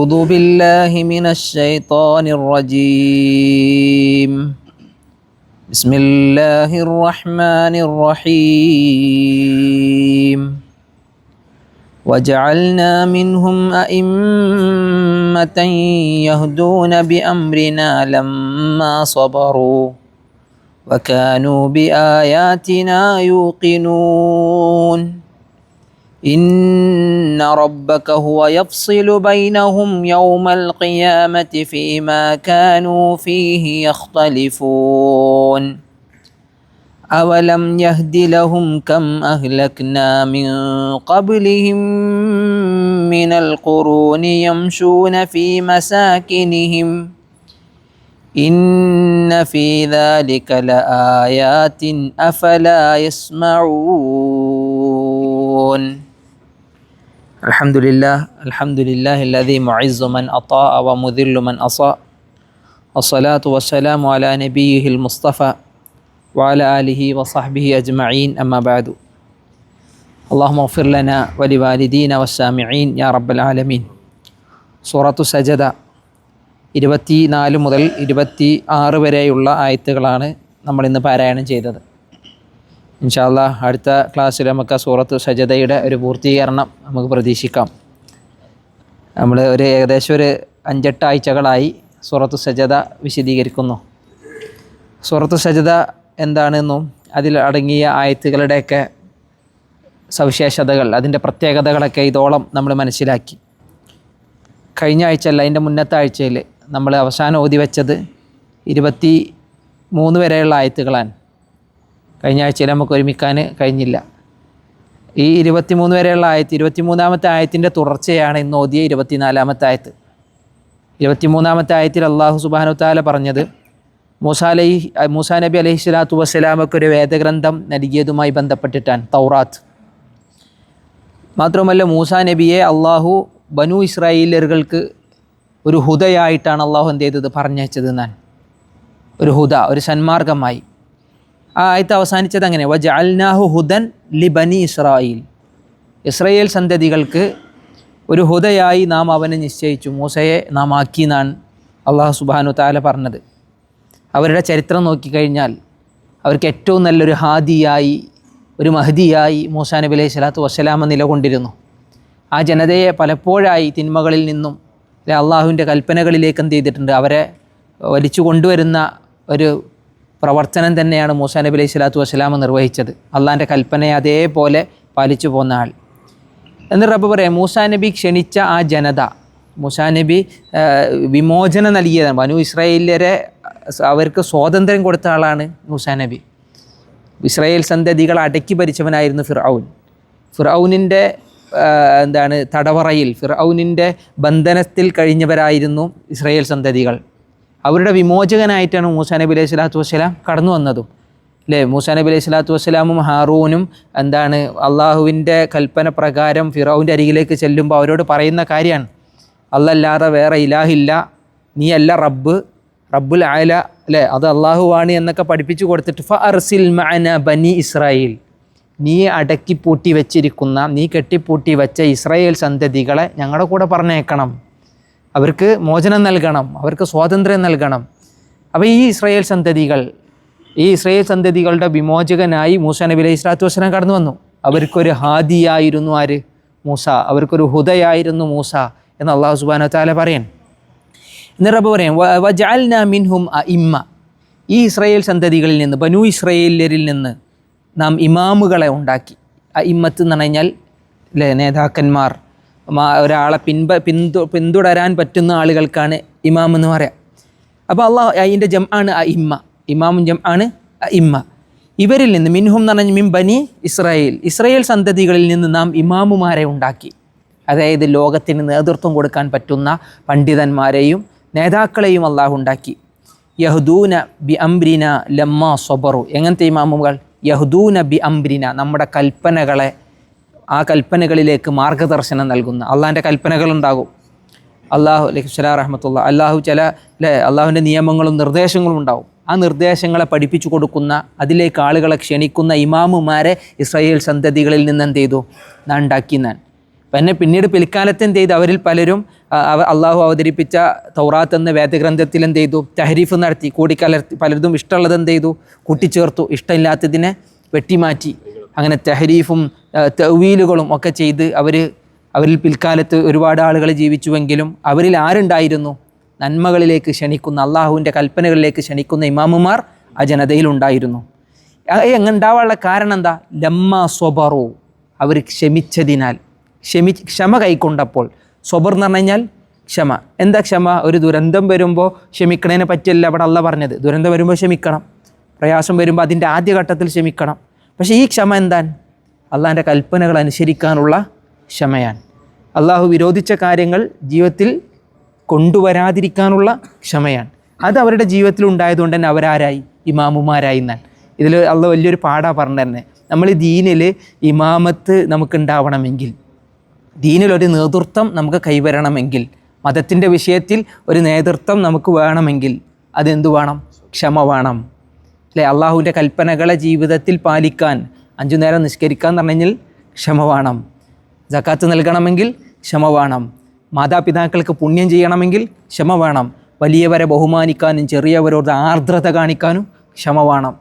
أعوذ بالله من الشيطان الرجيم. بسم الله الرحمن الرحيم. وجعلنا منهم أئمة يهدون بأمرنا لما صبروا وكانوا بآياتنا يوقنون. إن ربك هو يفصل بينهم يوم القيامة فيما كانوا فيه يختلفون. أولم يهد لهم كم أهلكنا من قبلهم من القرون يمشون في مساكنهم. إن في ذلك لآيات أفلا يسمعون. الحمد لله الحمد لله الذي معز من أطاع ومذل من أصاء الصلاة والسلام على نبيه المصطفى وعلى آله وصحبه أجمعين أما بعد اللهم اغفر لنا ولوالدينا والسامعين يا رب العالمين സൂറത്തു സജദ ഇരുപത്തി നാല് മുതൽ ഇരുപത്തി ആറ് വരെയുള്ള ആയത്തുകളാണ് നമ്മൾ ഇന്ന് പാരായണം ചെയ്തത് ഇൻഷാല്ല അടുത്ത ക്ലാസ്സിൽ നമുക്ക് സൂറത്ത് സജദയുടെ ഒരു പൂർത്തീകരണം നമുക്ക് പ്രതീക്ഷിക്കാം. നമ്മൾ ഒരു ഏകദേശം ഒരു അഞ്ചെട്ട് ആഴ്ചകളായി സൂറത്ത് സജദ വിശദീകരിക്കുന്നു. സൂറത്ത് സജദ എന്താണെന്നും അതിൽ അടങ്ങിയ ആയത്തുകളുടെയൊക്കെ സവിശേഷതകൾ അതിന്റെ പ്രത്യേകതകളൊക്കെ ഇതോളം നമ്മൾ മനസ്സിലാക്കി. കഴിഞ്ഞ ആഴ്ച അല്ല അതിന്റെ മുന്നത്തെ ആഴ്ചയിൽ നമ്മൾ അവസാനം ഓതി വെച്ചത് ഇരുപത്തി മൂന്ന് വരെയുള്ള ആയത്തുകളാണ്. കഴിഞ്ഞ ആഴ്ചയിൽ നമുക്ക് ഒരുമിക്കാൻ കഴിഞ്ഞില്ല. ഈ ഇരുപത്തി മൂന്ന് വരെയുള്ള ആയത്ത് ഇരുപത്തി മൂന്നാമത്തെ ആയത്തിന്റെ തുടർച്ചയാണ് ഇന്ന് ഓതിയ ഇരുപത്തിനാലാമത്തെ ആയത്ത്. ഇരുപത്തിമൂന്നാമത്തെ ആയത്തിൽ അള്ളാഹു സുബാനു താല പറഞ്ഞത് മൂസ അലൈഹി മൂസാ നബി അലൈഹി സ്വലാത്തു വസ്സലാമൊക്കെ ഒരു വേദഗ്രന്ഥം നൽകിയതുമായി ബന്ധപ്പെട്ടിട്ടാണ് തൗറാത്ത്. മാത്രമല്ല മൂസാ നബിയെ അള്ളാഹു ബനു ഇസ്രായേലറുകൾക്ക് ഒരു ഹുദയായിട്ടാണ് അള്ളാഹു എന്ത് ചെയ്തത്? പറഞ്ഞയച്ചത് എന്നാണ്. ഒരു ഹുദ ഒരു സന്മാർഗമായി. ആ ആയത്ത് അവസാനിച്ചത് അങ്ങനെ വജ അൽനാഹു ഹുദൻ ലിബനി ഇസ്രായേൽ. ഇസ്രയേൽ സന്തതികൾക്ക് ഒരു ഹുദയായി നാം അവനെ നിശ്ചയിച്ചു. മൂസയെ നാം ആക്കി എന്നാണ് അള്ളാഹു സുബാനു താല പറഞ്ഞത്. അവരുടെ ചരിത്രം നോക്കിക്കഴിഞ്ഞാൽ അവർക്ക് ഏറ്റവും നല്ലൊരു ഹാദിയായി ഒരു മഹദിയായി മൂസാ നബി അലൈഹി സ്വലാത്തു വസ്സലാമ നിലകൊണ്ടിരുന്നു. ആ ജനതയെ പലപ്പോഴായി തിന്മകളിൽ നിന്നും അല്ലെ അള്ളാഹുവിന്റെ കൽപ്പനകളിലേക്ക് എന്ത് ചെയ്തിട്ടുണ്ട്. അവരെ വലിച്ചു കൊണ്ടുവരുന്ന ഒരു പ്രവർത്തനം തന്നെയാണ് മൂസാ നബി അലൈഹി സ്വലാത്തു വസ്സലാമ നിർവഹിച്ചത്. അള്ളാന്റെ കൽപ്പനയെ അതേപോലെ പാലിച്ചു പോന്ന ആൾ. എന്ന് റബ്ബ് പറയാം മൂസാ നബി ക്ഷണിച്ച ആ ജനത മൂസാ നബി വിമോചനം നൽകിയതാണ്. ബനു ഇസ്രായേലരെ അവർക്ക് സ്വാതന്ത്ര്യം കൊടുത്ത ആളാണ് മൂസാ നബി. ഇസ്രായേൽ സന്തതികൾ അടക്കി ഭരിച്ചവനായിരുന്നു ഫിർഔൻ. ഫിർഔനിന്റെ എന്താണ് തടവറയിൽ ഫിർഔനിന്റെ ബന്ധനത്തിൽ കഴിഞ്ഞവരായിരുന്നു ഇസ്രായേൽ സന്തതികൾ. അവരുടെ വിമോചകനായിട്ടാണ് മൂസാ നബി അലൈഹി സ്വലാത്തു വസ്സലാം കടന്നു വന്നതും. അല്ലേ മൂസാ നബി അലൈഹി സ്വലാത്തു വസ്സലാമും ഹാറൂനും എന്താണ് അള്ളാഹുവിന്റെ കൽപ്പന പ്രകാരം ഫിറാവിന്റെ അരികിലേക്ക് ചെല്ലുമ്പോൾ അവരോട് പറയുന്ന കാര്യമാണ്. അല്ലല്ലാതെ വേറെ ഇലാഹില്ല. നീ അല്ല റബ്ബ്. റബ്ബുൽ ആല അല്ലേ അത് അള്ളാഹുവാണ് എന്നൊക്കെ പഠിപ്പിച്ചു കൊടുത്തിട്ട് ഫ അർസിൽ മഅന ബനി ഇസ്രായേൽ. നീ അടക്കി പൂട്ടി വെച്ചിരിക്കുന്ന നീ കെട്ടിപ്പൂട്ടി വെച്ച ഇസ്രായേൽ സന്തതികളെ ഞങ്ങളുടെ കൂടെ പറഞ്ഞേക്കണം. അവർക്ക് മോചനം നൽകണം അവർക്ക് സ്വാതന്ത്ര്യം നൽകണം. അപ്പോൾ ഈ ഇസ്രയേൽ സന്തതികൾ ഈ ഇസ്രയേൽ സന്തതികളുടെ വിമോചകനായി മൂസ നബി അലൈഹി സ്വലാത്തു വസ്സലാം കടന്നു വന്നു. അവർക്കൊരു ഹാദിയായിരുന്നു ആര്? മൂസ. അവർക്കൊരു ഹുദയായിരുന്നു മൂസ എന്ന് അള്ളാഹു സുബാന താല പറയാൻ. എന്നിട്ട് റബ്ബ് പറയാം മിൻഹും അ ഇമ്മ ഈ ഇസ്രയേൽ സന്തതികളിൽ നിന്ന് ബനു ഇസ്രയേലരിൽ നിന്ന് നാം ഇമാമുകളെ ഉണ്ടാക്കി. ഇമ്മത്ത് എന്ന് പറഞ്ഞു കഴിഞ്ഞാൽ നേതാക്കന്മാർ ഒരാളെ പിൻപ പിന്തു പിന്തുടരാൻ പറ്റുന്ന ആളുകൾക്കാണ് ഇമാം എന്ന് പറയാം. അപ്പോൾ അള്ളാഹ് അതിന്റെ ജം ആണ് അ ഇമ്മ. ഇമാമും ജം ആണ് അ ഇമ്മ. ഇവരിൽ നിന്ന് മിൻഹും എന്ന് പറഞ്ഞാൽ മിൻ ബനി ഇസ്രായേൽ ഇസ്രായേൽ സന്തതികളിൽ നിന്ന് നാം ഇമാമുമാരെ ഉണ്ടാക്കി. അതായത് ലോകത്തിന് നേതൃത്വം കൊടുക്കാൻ പറ്റുന്ന പണ്ഡിതന്മാരെയും നേതാക്കളെയും അള്ളാഹു ഉണ്ടാക്കി. യഹ്ദൂന ബി അംബ്രിന ലമ്മ സൊബറു. എങ്ങനത്തെ ഇമാമുകൾ? യഹ്ദൂന ബി അംബ്രിന നമ്മുടെ കൽപ്പനകളെ ആ കൽപ്പനകളിലേക്ക് മാർഗദർശനം നൽകുന്ന അള്ളാഹിന്റെ കൽപ്പനകളുണ്ടാകും. അള്ളാഹു അലൈഹി റഹമത്തുള്ള. അള്ളാഹു ചില അല്ലേ അള്ളാഹുവിന്റെ നിയമങ്ങളും നിർദ്ദേശങ്ങളും ഉണ്ടാവും. ആ നിർദ്ദേശങ്ങളെ പഠിപ്പിച്ചു കൊടുക്കുന്ന അതിലേക്ക് ആളുകളെ ക്ഷണിക്കുന്ന ഇമാമുമാരെ ഇസ്രായേൽ സന്തതികളിൽ നിന്ന് എന്ത് ചെയ്തു? നാൻ ഉണ്ടാക്കി ഞാൻ പിന്നെ പിന്നീട് പിൽക്കാലത്ത് എന്ത് ചെയ്തു? അവരിൽ പലരും അള്ളാഹു അവതരിപ്പിച്ച തൗറാത്ത് എന്ന വേദഗ്രന്ഥത്തിൽ എന്ത് ചെയ്തു? തഹരീഫ് നടത്തി. കൂടിക്കലർത്തി. പലരും ഇഷ്ടമുള്ളത് എന്ത് ചെയ്തു? കൂട്ടിച്ചേർത്തു. ഇഷ്ടമില്ലാത്തതിനെ വെട്ടിമാറ്റി. അങ്ങനെ തെഹരീഫും തവീലുകളും ഒക്കെ ചെയ്ത് അവർ അവരിൽ പിൽക്കാലത്ത് ഒരുപാട് ആളുകൾ ജീവിച്ചുവെങ്കിലും അവരിൽ ആരുണ്ടായിരുന്നു? നന്മകളിലേക്ക് ക്ഷണിക്കുന്ന അള്ളാഹുവിന്റെ കൽപ്പനകളിലേക്ക് ക്ഷണിക്കുന്ന ഇമാമുമാർ ആ ജനതയിലുണ്ടായിരുന്നു എങ്ങനെ ഉണ്ടാവാനുള്ള കാരണം എന്താ? ലമ്മ സ്വബറു. അവർ ക്ഷമിച്ചതിനാൽ. ക്ഷമി ക്ഷമ കൈക്കൊണ്ടപ്പോൾ. സ്വബർ എന്ന് പറഞ്ഞു ക്ഷമ. എന്താ ക്ഷമ? ഒരു ദുരന്തം വരുമ്പോൾ ക്ഷമിക്കണേനെ പറ്റിയല്ല അവിടെ അല്ല പറഞ്ഞത്. ദുരന്തം വരുമ്പോൾ ക്ഷമിക്കണം. പ്രയാസം വരുമ്പോൾ അതിന്റെ ആദ്യഘട്ടത്തിൽ ക്ഷമിക്കണം. പക്ഷേ ഈ ക്ഷമ എന്താണ്? അള്ളാഹിന്റെ കൽപ്പനകൾ അനുസരിക്കാനുള്ള ക്ഷമയാണ്. അള്ളാഹു വിരോധിച്ച കാര്യങ്ങൾ ജീവിതത്തിൽ കൊണ്ടുവരാതിരിക്കാനുള്ള ക്ഷമയാണ്. അത് അവരുടെ ജീവിതത്തിൽ ഉണ്ടായതുകൊണ്ട് തന്നെ അവരാരായി? ഇമാമുമാരായി എന്നാൽ. ഇതിൽ അള്ള വലിയൊരു പാടാ പറഞ്ഞു തന്നെ നമ്മൾ ദീനിൽ ഇമാമത്ത് നമുക്കുണ്ടാവണമെങ്കിൽ ദീനിലൊരു നേതൃത്വം നമുക്ക് കൈവരണമെങ്കിൽ മതത്തിന്റെ വിഷയത്തിൽ ഒരു നേതൃത്വം നമുക്ക് വേണമെങ്കിൽ അതെന്തു വേണം? ക്ഷമ വേണം. അല്ലേ? അള്ളാഹുവിന്റെ കൽപ്പനകളെ ജീവിതത്തിൽ പാലിക്കാൻ അഞ്ചു നേരം നിഷ്കരിക്കാൻ എന്ന് പറഞ്ഞു കഴിഞ്ഞാൽ ക്ഷമ വേണം. ജക്കാത്ത് നൽകണമെങ്കിൽ ക്ഷമ വേണം. മാതാപിതാക്കൾക്ക് പുണ്യം ചെയ്യണമെങ്കിൽ ക്ഷമ വേണം. വലിയവരെ ബഹുമാനിക്കാനും ചെറിയവരോട് ആർദ്രത കാണിക്കാനും ക്ഷമ വേണം.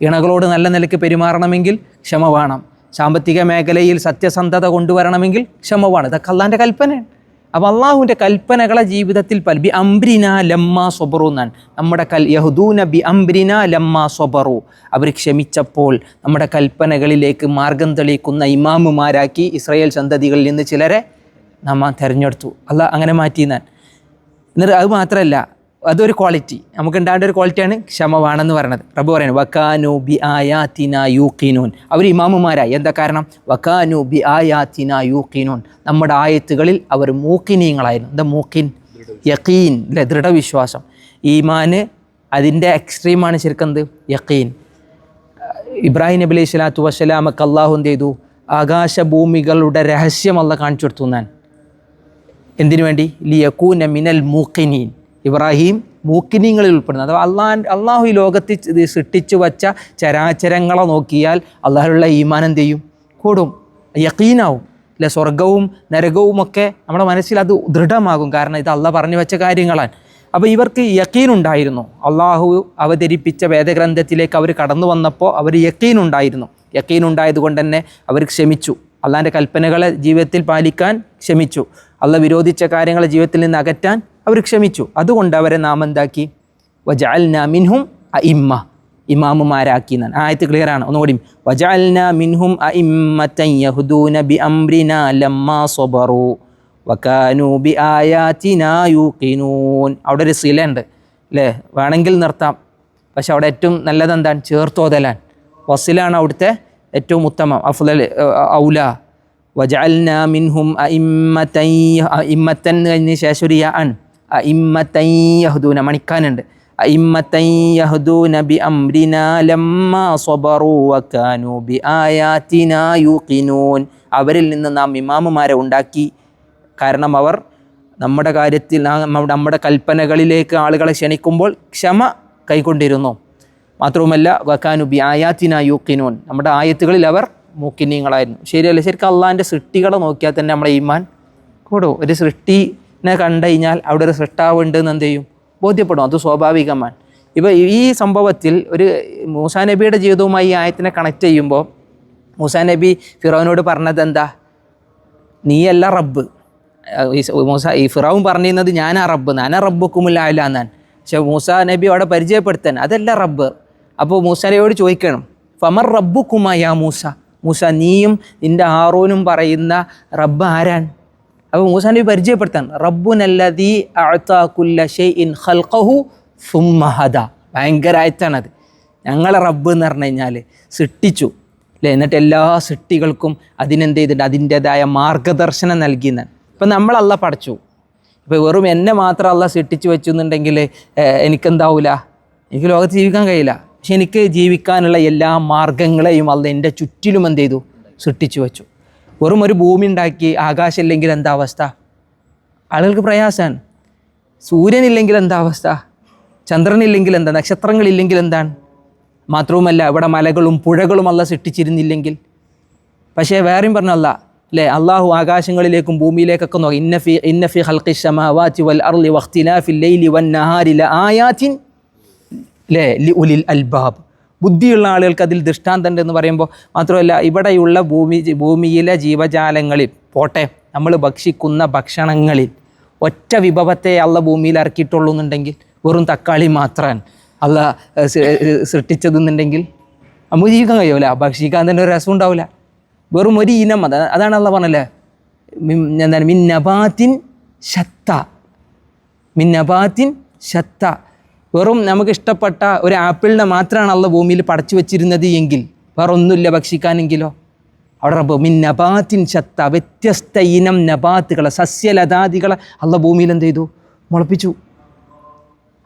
ഇണകളോട് നല്ല നിലയ്ക്ക് പെരുമാറണമെങ്കിൽ ക്ഷമ വേണം. സാമ്പത്തിക മേഖലയിൽ സത്യസന്ധത കൊണ്ടുവരണമെങ്കിൽ ക്ഷമ വേണം. ഇതൊക്കെ അള്ളാന്റെ കൽപ്പനയാണ്. അപ്പോൾ അള്ളാഹുവിന്റെ കൽപ്പനകളെ ജീവിതത്തിൽ പല ബി അംബ്രിന ലമ്മ സൊബറു എന്നാണ്. നമ്മുടെ കൽ യഹുദൂന ബി അംബ്രിന ലമ്മ സൊബറു അവർ ക്ഷമിച്ചപ്പോൾ നമ്മുടെ കൽപ്പനകളിലേക്ക് മാർഗം തെളിയിക്കുന്ന ഇമാമുമാരാക്കി ഇസ്രായേൽ സന്തതികളിൽ നിന്ന് ചിലരെ നമ്മ തിരഞ്ഞെടുത്തു. അല്ല അങ്ങനെ മാറ്റി ഞാൻ എന്നിട്ട് അത് മാത്രമല്ല അതൊരു ക്വാളിറ്റി നമുക്ക് ഉണ്ടാകേണ്ട ഒരു ക്വാളിറ്റിയാണ് ക്ഷമ വേണമെന്ന് പറയുന്നത് റബ്ബ് പറയുന്നത് വക്കാനു ബി ആയാത്തിന യൂക്കിനൂൻ അവർ ഇമാമുമാരായി. എന്താ കാരണം? വക്കാനു ബി ആയാത്തിന യൂക്കിനൂൻ നമ്മുടെ ആയത്തുകളിൽ അവർ മൂക്കിനീങ്ങളായിരുന്നു. എന്താ മൂക്കിൻ? യക്കീൻ അല്ലെ? ദൃഢവിശ്വാസം. ഈമാന് അതിന്റെ എക്സ്ട്രീമാണ് ശരിക്കും എന്ത്? യക്കീൻ ഇബ്രാഹിം നബി അലൈഹി സ്വലാത്തു വസ്സലാമക്ക് അള്ളാഹു എന്ത് ചെയ്തു? ആകാശഭൂമികളുടെ രഹസ്യം അല്ല കാണിച്ചു കൊടുത്തു ഞാൻ എന്തിനു വേണ്ടി? ലിയക്കൂന മിനൽ മൂക്കിനീൻ ഇബ്രാഹിം മൂക്കിനിങ്ങളിൽ ഉൾപ്പെടുന്നത് അഥവാ അള്ളാഹ് അള്ളാഹു ഈ ലോകത്തിൽ സൃഷ്ടിച്ചു വച്ച ചരാചരങ്ങളെ നോക്കിയാൽ അള്ളാഹുള്ള ഈമാൻ എന്ത് ചെയ്യും? കൂടും. യക്കീനാവും. അല്ലെ സ്വർഗവും നരകവും ഒക്കെ നമ്മുടെ മനസ്സിൽ അത് ദൃഢമാകും. കാരണം ഇത് അള്ളാഹ പറഞ്ഞു വെച്ച കാര്യങ്ങളാണ്. അപ്പോൾ ഇവർക്ക് യക്കീൻ ഉണ്ടായിരുന്നു. അള്ളാഹു അവതരിപ്പിച്ച വേദഗ്രന്ഥത്തിലേക്ക് അവർ കടന്നു വന്നപ്പോൾ അവർ യക്കീൻ ഉണ്ടായിരുന്നു. കൊണ്ട് തന്നെ അവർ ക്ഷമിച്ചു. അള്ളാന്റെ കൽപ്പനകളെ ജീവിതത്തിൽ പാലിക്കാൻ ക്ഷമിച്ചു. അള്ള വിരോധിച്ച കാര്യങ്ങളെ ജീവിതത്തിൽ നിന്ന് അകറ്റാൻ അവർ ക്ഷമിച്ചു. അതുകൊണ്ട് അവരെ നാം എന്താക്കി? വജഅൽന മിൻഹും ഇമ്മ ഇമാമുമാരാക്കി എന്നാണ്. ആയത്ത് ക്ലിയർ ആണ്. ഒന്നുകൂടി. വജഅൽന മിൻഹും അഇമ്മത്തൻ യഹ്ദൂന ബി അംറിന ലമ്മാ ബി അവിടെ ഒരു സില ഉണ്ട് അല്ലേ വേണമെങ്കിൽ നിർത്താം. പക്ഷെ അവിടെ ഏറ്റവും നല്ലത് എന്താണ്? ചേർത്തോതലാൻ വസിലാണ് അവിടുത്തെ ഏറ്റവും ഉത്തമം. അഫ്ലൽ ഔല. വജഅൽന മിൻഹും അ ഇമ്മത്തൻ ഇമ്മത്തൻ കഴിഞ്ഞ ശേഷം ഒരു യ യഹ്ദൂന മണിക്കാനുണ്ട്. യഹ്ദൂന ബി അംരിന ലമ്മാ സ്വബറു വകാനു ബി ആയാതിനാ യുഖിനൂൻ. അവരിൽ നിന്ന് നാം ഇമാമുമാരെ ഉണ്ടാക്കി. കാരണം അവർ നമ്മുടെ കാര്യത്തിൽ നമ്മുടെ നമ്മുടെ കൽപ്പനകളിലേക്ക് ആളുകളെ ക്ഷണിക്കുമ്പോൾ ക്ഷമ കൈക്കൊണ്ടിരുന്നു. മാത്രവുമല്ല വക്കാനു ബി ആയാത്തിന യൂക്കിനൂൻ നമ്മുടെ ആയത്തുകളിൽ അവർ മൂക്കിനീങ്ങളായിരുന്നു. ശരിയല്ല? ശരിക്കും അള്ളാഹിന്റെ സൃഷ്ടികളെ നോക്കിയാൽ തന്നെ നമ്മളെ ഈമാൻ കൂടും. ഒരു സൃഷ്ടിനെ കണ്ടു കഴിഞ്ഞാൽ അവിടെ ഒരു സൃഷ്ടാവ് ഉണ്ട് എന്ന് എന്ത് ചെയ്യും? ബോധ്യപ്പെടും. അത് സ്വാഭാവികമാണ്. ഇപ്പോൾ ഈ സംഭവത്തിൽ ഒരു മൂസാ നബിയുടെ ജീവിതവുമായി ഈ ആയത്തിനെ കണക്ട് ചെയ്യുമ്പോൾ മൂസാ നബി ഫിറോനോട് പറഞ്ഞത് എന്താ? നീയല്ല റബ്ബ്. മൂസ ഈ ഫിറാവും പറഞ്ഞിരുന്നത് ഞാനാ റബ്ബ് ഞാനാ റബ്ബുക്കുമില്ല എന്നാണ് പക്ഷെ മൂസ നബി അവിടെ പരിചയപ്പെടുത്താൻ അതല്ല റബ്ബ്. അപ്പോൾ മൂസ നബിയോട് ചോദിക്കണം ഫമർ റബ്ബുക്കുമായ മൂസ? മൂസ നീയും നിന്റെ ആറോനും പറയുന്ന റബ്ബ് ആരാൻ അപ്പോൾ മൂസാനബി പരിചയപ്പെടുത്താൻ റബ്ബുനല്ലതീ അഅ്താകുല്ല ഷെയ് ഖൽഖഹു ഹൽക്കഹു ഹദ. ഭയങ്കര ഞങ്ങളെ റബ്ബ് എന്ന് പറഞ്ഞു കഴിഞ്ഞാൽ സൃഷ്ടിച്ചു. അല്ലേ എന്നിട്ട് എല്ലാ സൃഷ്ടികൾക്കും അതിനെന്ത് ചെയ്തിട്ട് അതിന്റേതായ മാർഗദർശനം നൽകിയെന്നാണ്. ഇപ്പം നമ്മളല്ല പഠിച്ചു. ഇപ്പോൾ വെറും എന്നെ മാത്രം അല്ല സൃഷ്ടിച്ചു വെച്ചു എന്നുണ്ടെങ്കിൽ എനിക്കെന്താവില്ല എനിക്ക് ലോകത്ത് ജീവിക്കാൻ കഴിയില്ല. പക്ഷെ എനിക്ക് ജീവിക്കാനുള്ള എല്ലാ മാർഗങ്ങളെയും അല്ല എന്റെ ചുറ്റിലും എന്ത് ചെയ്തു? സൃഷ്ടിച്ചു വെച്ചു. വെറും ഒരു ഭൂമി ഉണ്ടാക്കി ആകാശം ഇല്ലെങ്കിൽ എന്താ അവസ്ഥ? ആളുകൾക്ക് പ്രയാസമാണ് സൂര്യനില്ലെങ്കിൽ എന്താ അവസ്ഥ? ചന്ദ്രനില്ലെങ്കിൽ എന്താ? നക്ഷത്രങ്ങളില്ലെങ്കിൽ എന്താണ്? മാത്രവുമല്ല ഇവിടെ മലകളും പുഴകളും അല്ല സൃഷ്ടിച്ചിരുന്നില്ലെങ്കിൽ. പക്ഷേ വേറെയും പറഞ്ഞല്ല അല്ലേ അള്ളാഹു ആകാശങ്ങളിലേക്കും ഭൂമിയിലേക്കൊക്കെ നോക്കി. ഇന്നഫി ഇന്നഫി ഹൽക്കി ഷമാവാത്തി വൽ അർലി വഖ്തിലാഫിൽ ലൈലി വൻ നഹാരി ആയാത്തിൻ അല്ലേ ലി ഉലിൽ അൽബാബ്. ബുദ്ധിയുള്ള ആളുകൾക്ക് അതിൽ ദൃഷ്ടാന്തം എന്ന് പറയുമ്പോൾ മാത്രമല്ല ഇവിടെയുള്ള ഭൂമി ഭൂമിയിലെ ജീവജാലങ്ങളിൽ പോട്ടെ നമ്മൾ ഭക്ഷിക്കുന്ന ഭക്ഷണങ്ങളിൽ ഒറ്റ വിഭവത്തെ അള്ള ഭൂമിയിൽ ഇറക്കിയിട്ടുള്ളൂ എന്നുണ്ടെങ്കിൽ വെറും തക്കാളി മാത്രമാണ് അള്ള സൃഷ്ടിച്ചതെന്നുണ്ടെങ്കിൽ നമുക്ക് ജീവിക്കാൻ കഴിയൂല. ഭക്ഷിക്കാൻ തന്നെ ഒരു രസം ഉണ്ടാവില്ല. വെറും ഒരു ഇനം അത് അതാണ് അള്ള പറഞ്ഞല്ലേ? എന്താണ്? മിന്നബാത്തിൻ ശത്ത. മിന്നബാത്തിൻ ശത്ത. വെറും നമുക്ക് ഇഷ്ടപ്പെട്ട ഒരു ആപ്പിളിനെ മാത്രമാണ് അള്ള ഭൂമിയിൽ പടച്ചു വെച്ചിരുന്നത് എങ്കിൽ. വേറെ ഒന്നുമില്ല ഭക്ഷിക്കാനെങ്കിലോ. അവിടെ റബ്ബ് മിൻ നബാത്തിൻ ശത്ത വ്യത്യസ്ത ഇനം നബാത്തുകളെ സസ്യലതാദികളെ അള്ള ഭൂമിയിൽ എന്ത് ചെയ്തു? മുളപ്പിച്ചു.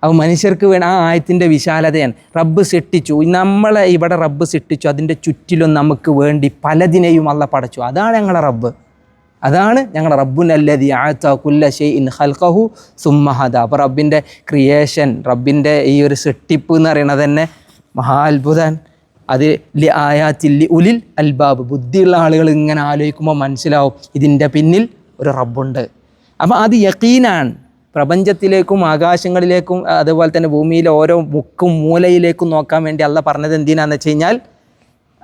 അപ്പോൾ മനുഷ്യർക്ക് വേണം ആ ആയത്തിന്റെ വിശാലതയാണ്. റബ്ബ് സൃഷ്ടിച്ചു. നമ്മളെ ഇവിടെ റബ്ബ് സൃഷ്ടിച്ചു. അതിന്റെ ചുറ്റിലും നമുക്ക് വേണ്ടി പലതിനെയും അള്ള പടച്ചു. അതാണ് ഞങ്ങളെ റബ്ബ്. അതാണ് ഞങ്ങളുടെ റബ്ബുനല്ലതി ആത്ത കുല്ല ഷെയ് ഇൻ ഹൽക്കഹു സുമ്മഹദ അപ്പോൾ റബ്ബിന്റെ ക്രിയേഷൻ റബ്ബിന്റെ ഈ ഒരു സൃഷ്ടിപ്പ് എന്ന് പറയുന്നത് തന്നെ മഹാ അത്ഭുതൻ അത് ലി ആയാത്തിൽ ലി ഉലിൽ അൽബാബ്. ബുദ്ധിയുള്ള ആളുകൾ ഇങ്ങനെ ആലോചിക്കുമ്പോൾ മനസ്സിലാവും ഇതിന്റെ പിന്നിൽ ഒരു റബ്ബുണ്ട്. അപ്പോൾ അത് യക്കീനാണ് പ്രപഞ്ചത്തിലേക്കും ആകാശങ്ങളിലേക്കും അതുപോലെ തന്നെ ഭൂമിയിലെ ഓരോ മുക്കും മൂലയിലേക്കും നോക്കാൻ വേണ്ടി അല്ല പറഞ്ഞത് എന്തിനാന്ന് വെച്ച് കഴിഞ്ഞാൽ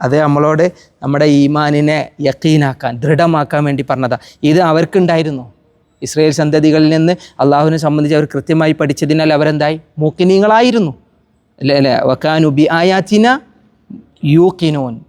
അത് നമ്മളോട് നമ്മുടെ ഈമാനിനെ യക്കീനാക്കാൻ ദൃഢമാക്കാൻ വേണ്ടി പറഞ്ഞതാ. ഇത് അവർക്കുണ്ടായിരുന്നു. ഇസ്രയേൽ സന്തതികളിൽ നിന്ന് അള്ളാഹുവിനെ സംബന്ധിച്ച് അവർ കൃത്യമായി പഠിച്ചതിനാൽ അവരെന്തായി? മൂക്കിനീങ്ങളായിരുന്നു. അല്ലേ അല്ലേ? വക്കാനുബി ആയാത്തിന യൂക്കിനോൻ.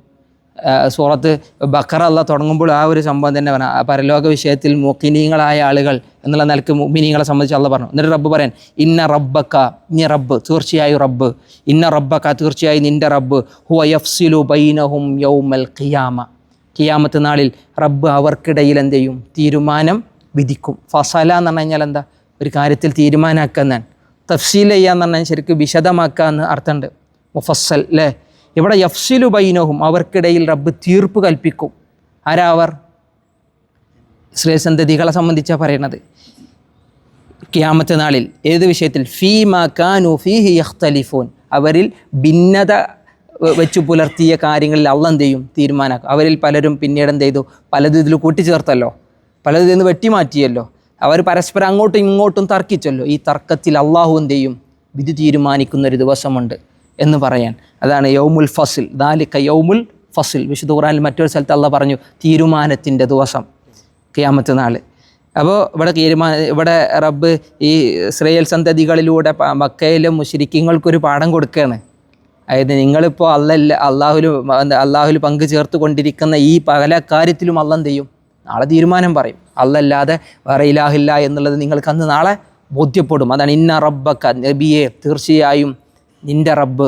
സൂറത്ത് ബക്കറ അല്ല തുടങ്ങുമ്പോൾ ആ ഒരു സംഭവം തന്നെ പറഞ്ഞ പരലോക വിഷയത്തിൽ മൂക്കിനീങ്ങളായ ആളുകൾ എന്നുള്ള നിലയ്ക്ക് മിനിങ്ങളെ സംബന്ധിച്ച് അള്ളാഹ് പറഞ്ഞു. എന്നിട്ട് റബ്ബ് പറയാൻ ഇന്ന റബ്ബക്ക ഇനി റബ്ബ്. തീർച്ചയായും റബ്ബ്. ഇന്ന റബ്ബക്ക തീർച്ചയായും നിന്റെ റബ്ബ്. ഹുവ യഫ്സിലു ബൈനഹും യൗമൽ ഖിയാമ. ഖിയാമത്ത് നാളിൽ റബ്ബ് അവർക്കിടയിൽ എന്ത് ചെയ്യും? തീരുമാനം വിധിക്കും. ഫസല എന്ന് പറഞ്ഞു കഴിഞ്ഞാൽ എന്താ? ഒരു കാര്യത്തിൽ തീരുമാനമാക്കുക എന്നാണ്. തഫ്സീൽ ചെയ്യാന്ന് പറഞ്ഞാൽ ശരിക്കും വിശദമാക്കുക എന്ന് അർത്ഥമുണ്ട്. മുഫസ്സൽ അല്ലേ ഇവിടെ യഫ്സിലു ബൈനഹും അവർക്കിടയിൽ റബ്ബ് തീർപ്പ് കൽപ്പിക്കും. ആരാ അവർ? ശ്രേസന്തതികളെ സംബന്ധിച്ചാണ് പറയുന്നത് ക്യാമത്തെ നാളിൽ ഏത് വിഷയത്തിൽ? ഫീ മാ കാനു ഫീഹി യഖ്തലിഫൂൻ. അവരിൽ ഭിന്നത വെച്ചു പുലർത്തിയ കാര്യങ്ങളിൽ അള്ള എന്ത് ചെയ്യും? തീരുമാനമാക്കും അവരിൽ പലരും പിന്നീട് എന്ത് ചെയ്തു? പലതും ഇതിൽ കൂട്ടിച്ചേർത്തല്ലോ. പലതും ഇതിൽ വെട്ടിമാറ്റിയല്ലോ. അവർ പരസ്പരം അങ്ങോട്ടും ഇങ്ങോട്ടും തർക്കിച്ചല്ലോ. ഈ തർക്കത്തിൽ അള്ളാഹു എന്ത് ചെയ്യും? വിധി തീരുമാനിക്കുന്ന ഒരു ദിവസമുണ്ട് എന്ന് പറയാൻ. അതാണ് യൗമുൽ ഫസിൽ. ദാലിക്ക യൗമുൽ ഫസിൽ. വിശുദ്ധ ഖുറാനിൽ മറ്റൊരു സ്ഥലത്ത് അള്ള പറഞ്ഞു തീരുമാനത്തിന്റെ ദിവസം. ഖിയാമത്ത് നാൾ അപ്പോൾ ഇവിടെ തീരുമാന ഇവിടെ റബ്ബ് ഈ ഇസ്രയേൽ സന്തതികളിലൂടെ മക്കയിലും മുഷിരിക്കങ്ങൾക്കൊരു പാഠം കൊടുക്കുകയാണ് അതായത് നിങ്ങളിപ്പോൾ അല്ലല്ല അള്ളാഹുൽ അള്ളാഹുൽ പങ്ക് ചേർത്ത് കൊണ്ടിരിക്കുന്ന ഈ പല കാര്യത്തിലും അല്ല എന്ത് ചെയ്യും? നാളെ തീരുമാനം പറയും. അല്ലല്ലാതെ വേറെ ഇലാഹില്ല എന്നുള്ളത് നിങ്ങൾക്ക് അന്ന് നാളെ ബോധ്യപ്പെടും. അതാണ് ഇന്ന റബ്ബക്ക നബിയെ തീർച്ചയായും നിന്റെ റബ്ബ്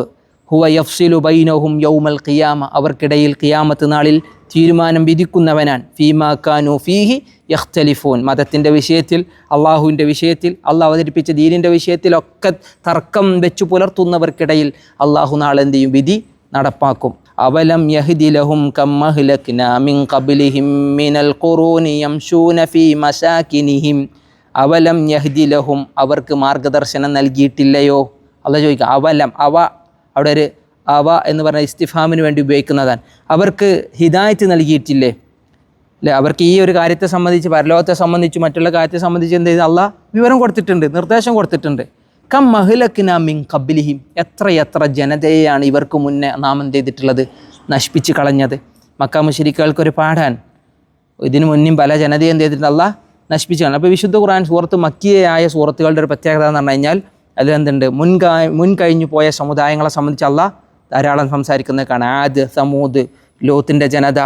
ഹുവ യഫ്സിലു ബൈനഹും യൗമൽ ഖിയാമ. അവർക്കിടയിൽ ഖിയാമത്ത് നാളിൽ തീരുമാനം വിധിക്കുന്നവനാൻ ഫീമാ കാനു ഫീഹി യഖ്തലിഫൂൻ. മതത്തിന്റെ വിഷയത്തിൽ അള്ളാഹുവിന്റെ വിഷയത്തിൽ അള്ളാഹ് അവതരിപ്പിച്ച ദീനിന്റെ വിഷയത്തിലൊക്കെ തർക്കം വെച്ചു പുലർത്തുന്നവർക്കിടയിൽ അള്ളാഹു നാളെ എന്ത് ചെയ്യും? വിധി നടപ്പാക്കും. അവലം യഹ്ദി ലഹും കമ്മഹ്ലക്ന മിൻ ഖബ്ലിഹിം മിനൽ ഖുറൂനി യംശൂന ഫീ മസാകിനിഹിം. അവലം യഹ്ദി ലഹും അവർക്ക് മാർഗദർശനം നൽകിയിട്ടില്ലയോ? അല്ല ചോദിക്കുക അവലം അവ അവിടെ ഒരു അവ എന്ന് പറഞ്ഞ ഇസ്തിഫാമിന് വേണ്ടി ഉപയോഗിക്കുന്നതാണ്. അവർക്ക് ഹിദായത്ത് നൽകിയിട്ടില്ലേ? അല്ലേ? അവർക്ക് ഈ ഒരു കാര്യത്തെ സംബന്ധിച്ച് പരലോകത്തെ സംബന്ധിച്ച് മറ്റുള്ള കാര്യത്തെ സംബന്ധിച്ച് എന്ത് ചെയ്ത്? അള്ളാഹ് വിവരം കൊടുത്തിട്ടുണ്ട് നിർദ്ദേശം കൊടുത്തിട്ടുണ്ട്. കം മഹിലക്കിന മിൻ കബിലിഹിം എത്ര എത്ര ജനതയെയാണ് ഇവർക്ക് മുന്നേ നാം എന്ത് ചെയ്തിട്ടുള്ളത്? നശിപ്പിച്ച് കളഞ്ഞത്. മക്ക മുശരിക്കൾക്കൊരു പാടാൻ ഇതിനു മുന്നും പല ജനതയെ എന്ത് ചെയ്തിട്ടുണ്ട്? അള്ളാഹ് നശിപ്പിച്ച് കളഞ്ഞു. അപ്പോൾ വിശുദ്ധ ഖുറാൻ സൂറത്ത് മക്കിയായ സൂറത്തുകളുടെ ഒരു പ്രത്യേകത എന്ന് പറഞ്ഞു കഴിഞ്ഞാൽ അതിലെന്തുണ്ട്? മുൻകാ മുൻകഴിഞ്ഞു പോയ സമുദായങ്ങളെ സംബന്ധിച്ച് അല്ല ധാരാളം സംസാരിക്കുന്നത് കാണാം ആദ് സമൂദ് ലോത്തിന്റെ ജനത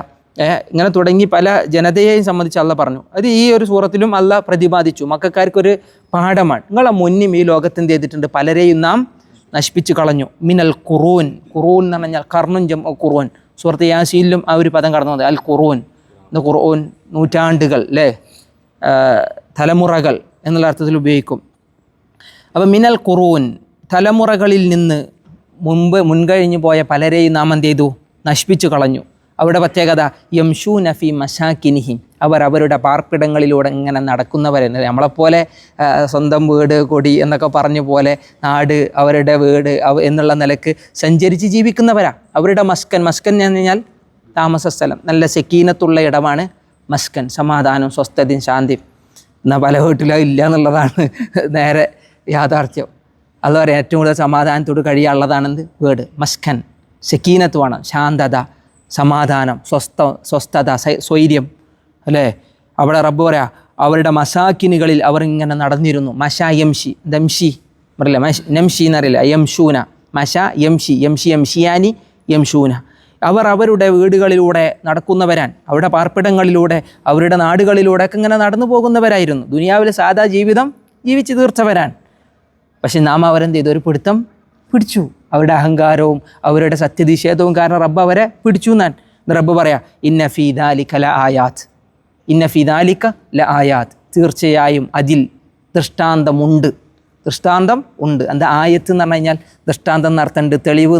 ഇങ്ങനെ തുടങ്ങി പല ജനതയെയും സംബന്ധിച്ച് അല്ല പറഞ്ഞു. അത് ഈ ഒരു സൂറത്തിലും അല്ല പ്രതിപാദിച്ചു. മക്കാർക്കൊരു പാഠമാണ്. നിങ്ങളെ മുന്നും ഈ ലോകത്ത് എന്ത് ചെയ്തിട്ടുണ്ട്? പലരെയും നാം നശിപ്പിച്ചു കളഞ്ഞു. മിനൽ ഖുറൂൻ. ഖുറൂൻ എന്ന് പറഞ്ഞാൽ കർണും ജം ഖുറൂൻ. സുഹൃത്ത് യാസീലിലും ആ ഒരു പദം കടന്നു വന്നത്. അൽ ഖുറൂൻ. എന്ന് ഖുറൂൻ നൂറ്റാണ്ടുകൾ അല്ലേ തലമുറകൾ എന്നുള്ള അർത്ഥത്തിൽ ഉപയോഗിക്കും. അപ്പം മിനൽ ഖുറൂൻ തലമുറകളിൽ നിന്ന് മുമ്പ് മുൻകഴിഞ്ഞു പോയ പലരെയും നാം എന്ത് ചെയ്തു? നശിപ്പിച്ചു കളഞ്ഞു. അവിടെ പ്രത്യേകത യംഷൂ നഫി മഷാക്കിനിഹിം അവർ അവരുടെ പാർപ്പിടങ്ങളിലൂടെ ഇങ്ങനെ നടക്കുന്നവരെന്ന് നമ്മളെപ്പോലെ സ്വന്തം വീട് കൊടി എന്നൊക്കെ പറഞ്ഞ പോലെ നാട് അവരുടെ വീട് എന്നുള്ള നിലയ്ക്ക് സഞ്ചരിച്ച് ജീവിക്കുന്നവരാ. അവരുടെ മസ്കൻ മസ്കൻ എന്ന് പറഞ്ഞാൽ താമസ സ്ഥലം. നല്ല സെക്കീനത്തുള്ള ഇടമാണ് മസ്കൻ. സമാധാനം സ്വസ്ഥതയും ശാന്തിയും. എന്നാൽ പല വീട്ടിലും ഇല്ല എന്നുള്ളതാണ് നേരെ യാഥാർത്ഥ്യം. അത് പറയാം ഏറ്റവും കൂടുതൽ സമാധാനത്തോട് കഴിയാനുള്ളതാണെന്ത് വേർഡ് മസ്ഖൻ. ശക്കീനത്വമാണ് ശാന്തത സമാധാനം സ്വസ്ഥ സ്വസ്ഥത സ്വൈര്യം. അല്ലേ? അവിടെ റബ്ബ് പറയാ അവരുടെ മസാക്കിനുകളിൽ അവർ ഇങ്ങനെ നടന്നിരുന്നു മഷ യംഷി ദംഷി അറിയില്ല നംഷി എന്നറിയില്ല? യംഷൂന മഷ യംഷി യംഷി യംഷിയാനി യംഷൂന അവർ അവരുടെ വീടുകളിലൂടെ നടക്കുന്നവരാൻ അവരുടെ പാർപ്പിടങ്ങളിലൂടെ അവരുടെ നാടുകളിലൂടെ ഒക്കെ ഇങ്ങനെ നടന്നു പോകുന്നവരായിരുന്നു. ദുനിയാവിലെ സാധാ ജീവിതം ജീവിച്ചു തീർച്ചവരാൻ പക്ഷെ നാം അവരെന്ത് ചെയ്തു? ഒരു പിടുത്തം പിടിച്ചു. അവരുടെ അഹങ്കാരവും അവരുടെ സത്യനിഷേധവും കാരണം റബ്ബ് അവരെ പിടിച്ചു എന്നാൻ റബ്ബ് പറയാ ഇന്ന ഫീദാലിക്ക ല ആയാത്ത് ഇന്ന ഫീദാലിക്ക ല ആയാത്ത് തീർച്ചയായും അതിൽ ദൃഷ്ടാന്തമുണ്ട് ദൃഷ്ടാന്തം ഉണ്ട്. എന്താ ആയത്ത് എന്ന് പറഞ്ഞു കഴിഞ്ഞാൽ ദൃഷ്ടാന്തം നടത്തണ്ട് തെളിവ്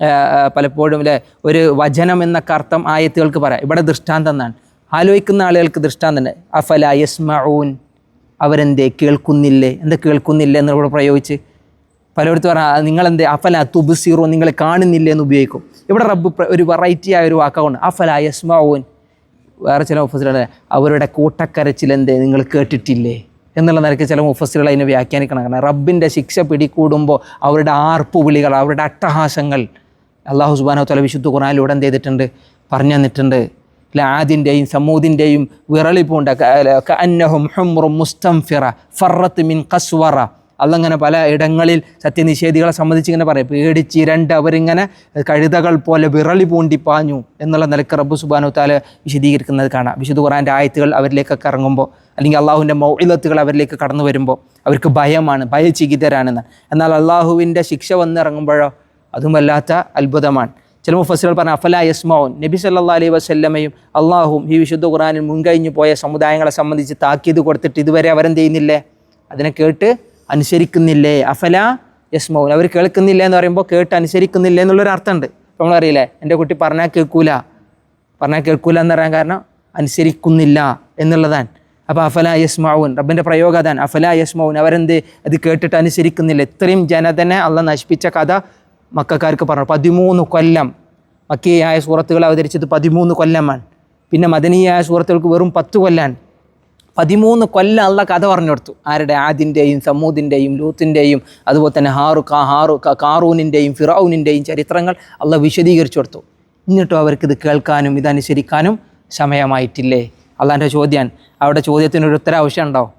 ആ, പലപ്പോഴും അല്ലേ ഒരു വചനം എന്നൊക്കെ അർത്ഥം ആയത്തുകൾക്ക് പറയാം. ഇവിടെ ദൃഷ്ടാന്തം എന്നാണ്. ആലോചിക്കുന്ന ആളുകൾക്ക് ദൃഷ്ടാന്തം അഫല യസ്മഊൻ? അവരെന്തേ കേൾക്കുന്നില്ലേ? എന്താ കേൾക്കുന്നില്ലേ എന്നിവിടെ പ്രയോഗിച്ച്? പലയിടത്തും പറഞ്ഞാൽ നിങ്ങളെന്തേ? അഫല തുബുസീറോ നിങ്ങൾ കാണുന്നില്ലേ എന്ന് ഉപയോഗിക്കും. ഇവിടെ റബ്ബ് ഒരു വെറൈറ്റി ആയ ഒരു വാക്കാണ് അഫല യസ്മാവോൻ വേറെ ചില മുഫസിലുകൾ അവരുടെ കൂട്ടക്കരച്ചിലെന്തേ? നിങ്ങൾ കേട്ടിട്ടില്ലേ? എന്നുള്ള നിലയ്ക്ക് ചില മുഫസിലുകൾ അതിനെ വ്യാഖ്യാനിക്കണം കാരണം റബ്ബിന്റെ ശിക്ഷ പിടികൂടുമ്പോൾ അവരുടെ ആർപ്പു വിളികൾ അവരുടെ അട്ടഹാസങ്ങൾ അള്ളാഹു സുബാനോ തല വിശുദ്ധ ഖുറാനിലൂടെ എന്ത് ചെയ്തിട്ടുണ്ട്? പറഞ്ഞു തന്നിട്ടുണ്ട്. ലാദിന്റെയും സമൂദിന്റെയും വിറളി പൂണ്ട അന്നഹും ഹുംറും മുസ്തംഫിറ ഫറത്ത് മിൻ കസ്വറ അതങ്ങനെ പല ഇടങ്ങളിൽ സത്യനിഷേധികളെ സംബന്ധിച്ച് ഇങ്ങനെ പറയും. പേടിച്ചിരണ്ട് അവരിങ്ങനെ കഴുതകൾ പോലെ വിറളി പൂണ്ടി പാഞ്ഞു എന്നുള്ള നിലയ്ക്ക് റബ്ബു സുബാനു താൽ വിശദീകരിക്കുന്നത് കാണാം. വിശുദ്ധ ഖുറാന്റെ ആയത്തുകൾ അവരിലേക്കൊക്കെ ഇറങ്ങുമ്പോൾ അല്ലെങ്കിൽ അള്ളാഹുവിന്റെ മൗഇലത്തുകൾ അവരിലേക്ക് കടന്നു വരുമ്പോൾ അവർക്ക് ഭയമാണ് ഭയചികിതരാണെന്ന്. എന്നാൽ അള്ളാഹുവിന്റെ ശിക്ഷ വന്നിറങ്ങുമ്പോഴോ അതും വല്ലാത്ത അത്ഭുതമാണ്. ചില മുഫസികൾ പറഞ്ഞ അഫല യസ്മോൻ നബി സല്ലാ അലൈഹി വസ്ല്ലമയും അള്ളാഹും ഈ വിശുദ്ധ ഖുറാനിൽ മുൻകഴിഞ്ഞു പോയ സമുദായങ്ങളെ സംബന്ധിച്ച് താക്കീത് കൊടുത്തിട്ട് ഇതുവരെ അവരെന്ത് ചെയ്യുന്നില്ലേ അതിനെ കേട്ട് അനുസരിക്കുന്നില്ലേ? അഫല യസ്മോൻ അവർ കേൾക്കുന്നില്ല എന്ന് പറയുമ്പോൾ കേട്ട് അനുസരിക്കുന്നില്ല എന്നുള്ളൊരു അർത്ഥമുണ്ട് ഇപ്പോൾ നമ്മളറിയില്ലേ എന്റെ കുട്ടി പറഞ്ഞാൽ കേൾക്കൂല. പറഞ്ഞാൽ കേൾക്കൂല എന്ന് പറയാൻ കാരണം അനുസരിക്കുന്നില്ല എന്നുള്ളതാണ്. അപ്പോൾ അഫല യസ്മാവൂൻ റബ്ബിന്റെ പ്രയോഗം അതാണ്. അഫല യസ്മാവൂൻ അവരെന്ത്? അത് കേട്ടിട്ട് അനുസരിക്കുന്നില്ല. ഇത്രയും ജനതനെ അള്ള നശിപ്പിച്ച കഥ മക്കാർക്ക് പറഞ്ഞു പതിമൂന്ന് കൊല്ലം. മക്കിയായ സൂറത്തുകൾ അവതരിച്ചത് പതിമൂന്ന് കൊല്ലമാണ്. പിന്നെ മദനീയായ സൂറത്തുകൾക്ക് വെറും പത്ത് കൊല്ലാൻ പതിമൂന്ന് കൊല്ലം അള്ള കഥ പറഞ്ഞു കൊടുത്തു ആരുടെ? ആദിന്റെയും സമൂദിന്റെയും ലൂത്തിന്റെയും അതുപോലെ തന്നെ ഹാറു കാ ഹാറു കാറൂനിന്റെയും ഫിറൌനിന്റെയും ചരിത്രങ്ങൾ അള്ള വിശദീകരിച്ചു കൊടുത്തു. എന്നിട്ടും അവർക്കിത് കേൾക്കാനും ഇതനുസരിക്കാനും സമയമായിട്ടില്ലേ? അള്ളാന്റെ ചോദ്യം അവിടെ ചോദ്യത്തിനൊരു ഉത്തര ആവശ്യമുണ്ടോ?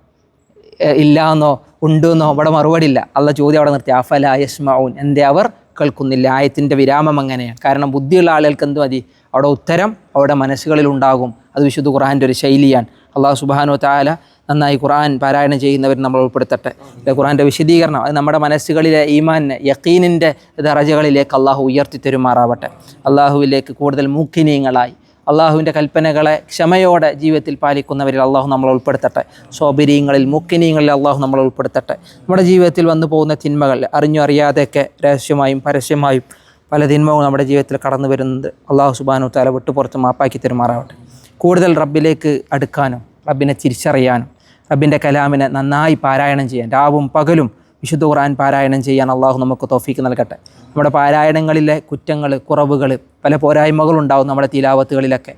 ഇല്ല എന്നോ ഉണ്ടെന്നോ? അവിടെ മറുപടി ഇല്ല. അള്ള ചോദ്യം അവിടെ നിർത്തി. അഫല യസ്മൗൻ എന്തേ അവർ? കേൾക്കുന്നില്ല. ആയത്തിന്റെ വിരാമം അങ്ങനെയാണ്. കാരണം ബുദ്ധിയുള്ള ആളുകൾക്ക് എന്ത് മതി? അവിടെ ഉത്തരം അവിടെ മനസ്സുകളിൽ ഉണ്ടാകും. അത് വിശുദ്ധ ഖുറാന്റെ ഒരു ശൈലിയാണ്. അള്ളാഹു സുബാനു താല നന്നായി ഖുറാൻ പാരായണം ചെയ്യുന്നവർ നമ്മൾ ഉൾപ്പെടുത്തട്ടെ. ഖുറാന്റെ വിശദീകരണം. അത് നമ്മുടെ മനസ്സുകളിലെ ഈമാനെ യക്കീനിന്റെ ദറജകളിലേക്ക് അള്ളാഹു ഉയർത്തി തരുമാറാവട്ടെ അള്ളാഹുവിലേക്ക് കൂടുതൽ മൂക്കിനീയങ്ങളായി അള്ളാഹുവിന്റെ കൽപ്പനകളെ ക്ഷമയോടെ ജീവിതത്തിൽ പാലിക്കുന്നവരിൽ അള്ളാഹു നമ്മളെ ഉൾപ്പെടുത്തട്ടെ. സൗബര്യങ്ങളിൽ മുക്കിനീയങ്ങളിൽ അള്ളാഹു നമ്മളെ ഉൾപ്പെടുത്തട്ടെ. നമ്മുടെ ജീവിതത്തിൽ വന്നു പോകുന്ന തിന്മകൾ അറിഞ്ഞു അറിയാതെയൊക്കെ രഹസ്യമായും പരസ്യമായും പല തിന്മകളും നമ്മുടെ ജീവിതത്തിൽ കടന്നു വരുന്നത് അള്ളാഹു സുബാനു താല വിട്ടുപുറത്ത് മാപ്പാക്കി തെരുമാറാവട്ടെ. കൂടുതൽ റബ്ബിലേക്ക് അടുക്കാനും റബ്ബിനെ തിരിച്ചറിയാനും റബ്ബിന്റെ കലാമിനെ നന്നായി പാരായണം ചെയ്യാൻ രാവും പകലും വിശുദ്ധ ഖുർആൻ പാരായണം ചെയ്യാൻ അള്ളാഹു നമുക്ക് തോഫീക്ക് നൽകട്ടെ. നമ്മുടെ പാരായണങ്ങളിലെ കുറ്റങ്ങൾ കുറവുകൾ പല പോരായ്മകളുണ്ടാവും നമ്മുടെ തീലാവത്തുകളിലൊക്കെ.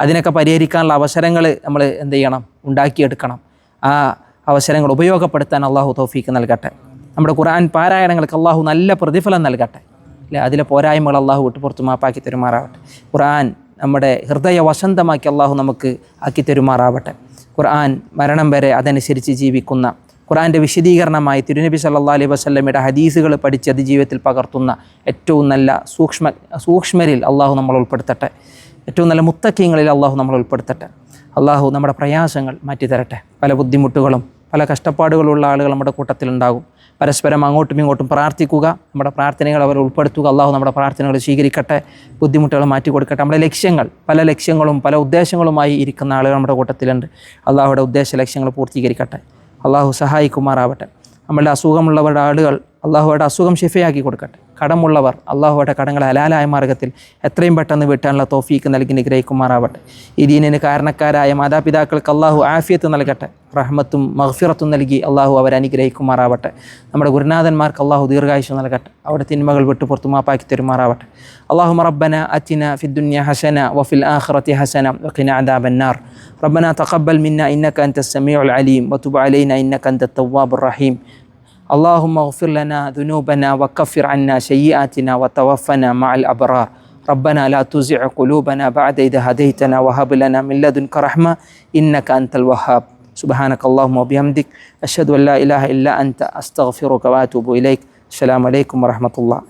അതിനൊക്കെ പരിഹരിക്കാനുള്ള അവസരങ്ങൾ നമ്മൾ എന്ത് ചെയ്യണം? ഉണ്ടാക്കിയെടുക്കണം. ആ അവസരങ്ങൾ ഉപയോഗപ്പെടുത്താൻ അള്ളാഹു തോഫീക്ക് നൽകട്ടെ. നമ്മുടെ ഖുർആൻ പാരായണങ്ങൾക്ക് അള്ളാഹു നല്ല പ്രതിഫലം നൽകട്ടെ. അല്ലെ? അതിലെ പോരായ്മകൾ അള്ളാഹു വിട്ടു പുറത്ത് മാപ്പാക്കി തരുമാറാവട്ടെ. ഖുർആൻ നമ്മുടെ ഹൃദയ വസന്തമാക്കി അള്ളാഹു നമുക്ക് ആക്കി തരുമാറാവട്ടെ. ഖുർആൻ മരണം വരെ അതനുസരിച്ച് ജീവിക്കുന്ന ഖുർആന്റെ വിശദീകരണമായി തിരുനബി സല്ലാ അലൈഹി വസ്ലമയുടെ ഹദീസുകൾ പഠിച്ച് അത് ജീവിതത്തിൽ പകർത്തുന്ന ഏറ്റവും നല്ല സൂക്ഷ്മ സൂക്ഷ്മരിൽ അള്ളാഹു നമ്മൾ ഉൾപ്പെടുത്തട്ടെ. ഏറ്റവും നല്ല മുത്തക്കീങ്ങളിൽ അള്ളാഹു നമ്മൾ ഉൾപ്പെടുത്തട്ടെ. അള്ളാഹു നമ്മുടെ പ്രയാസങ്ങൾ മാറ്റിത്തരട്ടെ. പല ബുദ്ധിമുട്ടുകളും പല കഷ്ടപ്പാടുകളുള്ള ആളുകൾ നമ്മുടെ കൂട്ടത്തിലുണ്ടാകും. പരസ്പരം അങ്ങോട്ടും ഇങ്ങോട്ടും പ്രാർത്ഥിക്കുക നമ്മുടെ പ്രാർത്ഥനകൾ അവർ ഉൾപ്പെടുത്തുക അള്ളാഹു നമ്മുടെ പ്രാർത്ഥനകൾ സ്വീകരിക്കട്ടെ ബുദ്ധിമുട്ടുകൾ മാറ്റി കൊടുക്കട്ടെ. നമ്മുടെ ലക്ഷ്യങ്ങൾ പല ലക്ഷ്യങ്ങളും പല ഉദ്ദേശങ്ങളുമായി ഇരിക്കുന്ന ആളുകൾ നമ്മുടെ കൂട്ടത്തിലുണ്ട്. അള്ളാഹുയുടെ ഉദ്ദേശ ലക്ഷ്യങ്ങൾ പൂർത്തീകരിക്കട്ടെ. അള്ളാഹു സഹായിക്കുമാറാവട്ടെ. നമ്മളുടെ അസുഖമുള്ളവരുടെ ആളുകൾ അള്ളാഹുവയുടെ അസുഖം ഷിഫയാക്കി കൊടുക്കട്ടെ. കടമുള്ളവർ അള്ളാഹുവയുടെ കടങ്ങൾ ഹലാലായ മാർഗത്തിൽ എത്രയും പെട്ടെന്ന് വീട്ടാനുള്ള തോഫീക്ക് നൽകി നിഗ്രഹിക്കുമാറാവട്ടെ ഈ ദീനിന് കാരണക്കാരായ മാതാപിതാക്കൾക്ക് അള്ളാഹു ആഫിയത്ത് നൽകട്ടെ റഹ്മത്തും മഹ്ഫിറത്തും നൽകി അള്ളാഹു അവരെ അനുഗ്രഹിക്കുമാറാവട്ടെ നമ്മുടെ ഗുരുനാഥന്മാർക്ക് അള്ളാഹു ദീർഘായുഷ് നൽകട്ടെ അവിടെ തിന്മകൾ വിട്ട് പുറത്തു മാപ്പാക്കി തരുമാറാവട്ടെ അള്ളാഹു റബ്ബന അത്തിന ഫിദ്ദുന്യ ഹസന വഫിൽ ആഖിറത്തി ഹസന വഖിന عذاب النار ربنا تقبل منا إنك أنت السميع العليم وتب علينا إنك أنت التواب الرحيم اللهم اغفر لنا ذنوبنا وكفر عنا سيئاتنا وتوفنا مع الأبرار. ربنا لا تزع قلوبنا بعد إذا هديتنا وهب لنا من لدنك رحمة إنك أنت الوهاب. سبحانك اللهم وبحمدك أشهد أن لا إله إلا أنت أستغفرك وأتوب إليك. السلام عليكم ورحمة الله.